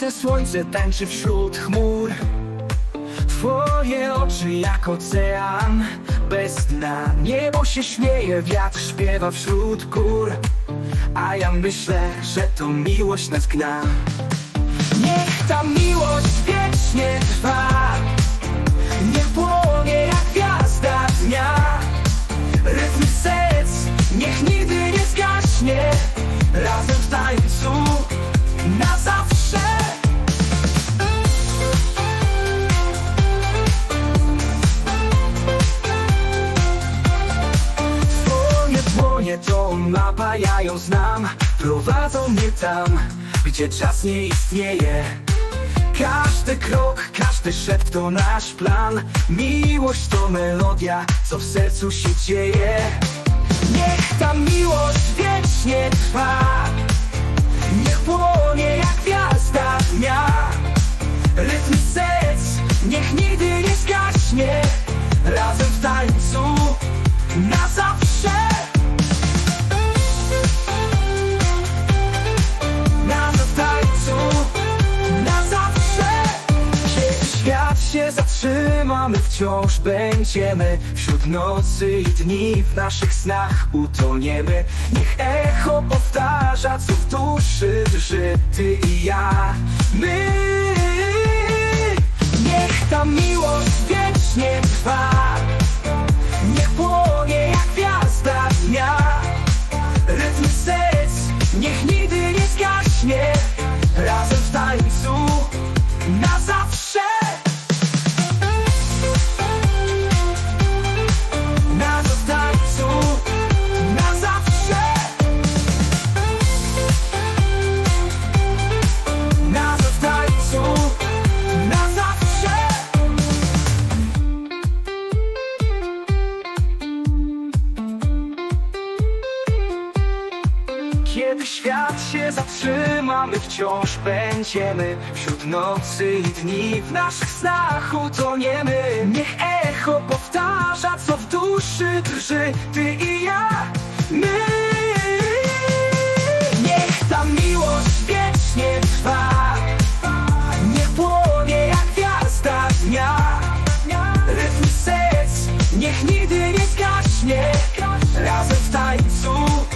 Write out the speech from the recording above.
Każde słońce tańczy wśród chmur. Twoje oczy jak ocean Bez dna. Niebo się śmieje, wiatr śpiewa wśród gór. A ja myślę, że to miłość nas gna Niech ta miłość wiecznie trwa. Niech płonie jak gwiazda dnia. Rytm serc niech nigdy nie zgaśnie. Razem w tańcu dłonie to napajają znam. Prowadzą mnie tam, gdzie czas nie istnieje. Każdy krok, każdy szept to nasz plan. Miłość to melodia, co w sercu się dzieje. Niech ta miłość wiecznie trwa. Niech płonie jak gwiazda dnia. Rytm serc niech nigdy nie zgaśnie. Razem w tańcu na się zatrzyma, my wciąż będziemy Wśród nocy i dni w naszych snach utoniemy. Niech echo powtarza, co w duszy drży Ty i ja, my Niech ta miłość Kiedy świat się zatrzyma, my wciąż będziemy Wśród nocy i dni. W naszych snach utoniemy Niech echo powtarza, co w duszy drży Ty i ja, my. Niech ta miłość wiecznie trwa. Niech płonie jak gwiazda dnia. Rytm serc, niech nigdy nie zgaśnie Razem w tańcu